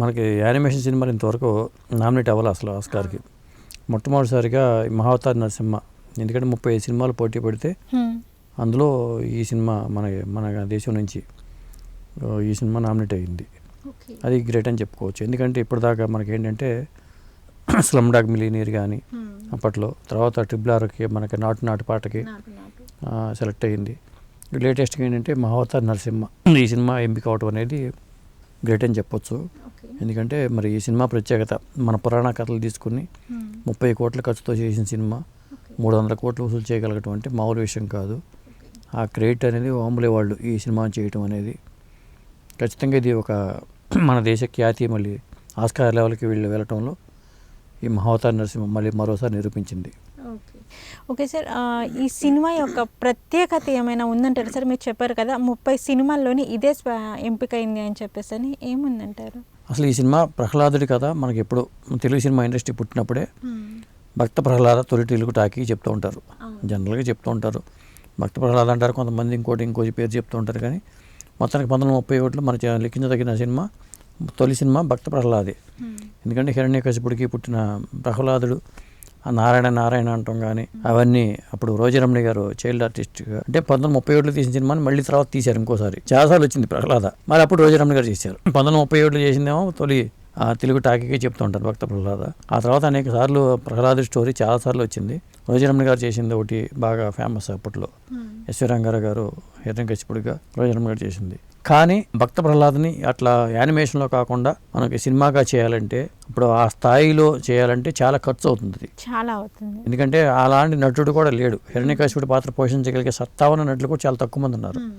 మనకి యానిమేషన్ సినిమాలు ఇంతవరకు నామినేట్ అవ్వాలి అసలు ఆస్కార్కి. మొట్టమొదటిసారిగా మహావతార్ నరసింహ ఎందుకంటే ముప్పై ఐదు సినిమాలు పోటీ పడితే. అందులో ఈ సినిమా మన మన దేశం నుంచి ఈ సినిమా నామినేట్ అయ్యింది అది గ్రేట్ అని చెప్పుకోవచ్చు. ఎందుకంటే ఇప్పటిదాకా మనకి ఏంటంటే స్లమ్ డాగ్ మిలీనియర్ కానీ. అప్పట్లో తర్వాత ట్రిపుల్ ఆర్కి మనకి నాటు నాటు పాటకి సెలెక్ట్ అయ్యింది లేటెస్ట్గా ఏంటంటే మహావతార్ నరసింహ ఈ సినిమా ఎంపిక అవటం అనేది గ్రేట్ అని చెప్పొచ్చు. ఎందుకంటే మరి ఈ సినిమా ప్రత్యేకత మన పురాణ కథలు తీసుకుని. ముప్పై కోట్ల ఖర్చుతో చేసిన సినిమా మూడు వందల కోట్లు వసూలు చేయగలగటం అంటే మామూలు విషయం కాదు. ఆ క్రెడిట్ అనేది వాములే వాళ్ళు ఈ సినిమా చేయటం అనేది. ఖచ్చితంగా ఇది ఒక మన దేశ ఖ్యాతి మళ్ళీ ఆస్కార్ లెవెల్కి వీళ్ళు వెళ్ళటంలో ఈ మహావతార్ నరసింహ మళ్ళీ మరోసారి నిరూపించింది. ఓకే ఓకే సార్ ఈ సినిమా యొక్క ప్రత్యేకత ఏమైనా ఉందంటారు సార్ మీరు చెప్పారు కదా ముప్పై సినిమాల్లోని ఇదే స్వ- ఎంపికైంది అని చెప్పేసి అని ఏముందంటారు అసలు ఈ సినిమా ప్రహ్లాదుడి కథ మనకి ఎప్పుడు తెలుగు సినిమా ఇండస్ట్రీ పుట్టినప్పుడే. భక్త ప్రహ్లాద తొలి తెలుగు టాకీ చెప్తూ ఉంటారు. జనరల్గా చెప్తూ ఉంటారు భక్త ప్రహ్లాద అంటారు కొంతమంది ఇంకోటి ఇంకోటి పేరు చెప్తూ ఉంటారు కానీ మొత్తానికి పంతొమ్మిది ముప్పై ఒకటిలో మన లెక్కించదగిన సినిమా తొలి సినిమా భక్త ప్రహ్లాదే. ఎందుకంటే హిరణ్యకశిపుడికి పుట్టిన ప్రహ్లాదుడు నారాయణ నారాయణ అంటాం కానీ అవన్నీ అప్పుడు రోజరమణి గారు చైల్డ్ ఆర్టిస్ట్గా అంటే పంతొమ్మిది ముప్పై ఏడులో తీసిన సినిమాని మళ్ళీ తర్వాత తీశారు ఇంకోసారి. చాలాసార్లు వచ్చింది ప్రహ్లాద. మరి అప్పుడు రోజరమణి గారు చేశారు. పంతొమ్మిది ముప్పై ఏడులో చేసిందేమో తొలి తెలుగు టాకీకి చెప్తూ ఉంటారు భక్త ప్రహ్లాద. ఆ తర్వాత అనేక సార్లు ప్రహ్లాదు స్టోరీ చాలా సార్లు వచ్చింది. రోజరమణి గారు చేసింది ఒకటి బాగా ఫేమస్ అప్పట్లో. హ్మ్. ఎస్వి రంగారావు గారు హిరణ్యకశిపుడిగా రోజరమ్మ గారు చేసింది. కానీ భక్త ప్రహ్లాద్ని అట్లా యానిమేషన్లో కాకుండా మనకి సినిమాగా చేయాలంటే ఇప్పుడు ఆ స్థాయిలో చేయాలంటే చాలా ఖర్చు అవుతుంది. చాలా అవుతుంది. ఎందుకంటే అలాంటి నటుడు కూడా లేడు. హిరణ్యకశిపుడి పాత్ర పోషించగలిగే సత్తా ఉన్న నటులు కూడా చాలా తక్కువ మంది ఉన్నారు. హ్మ్.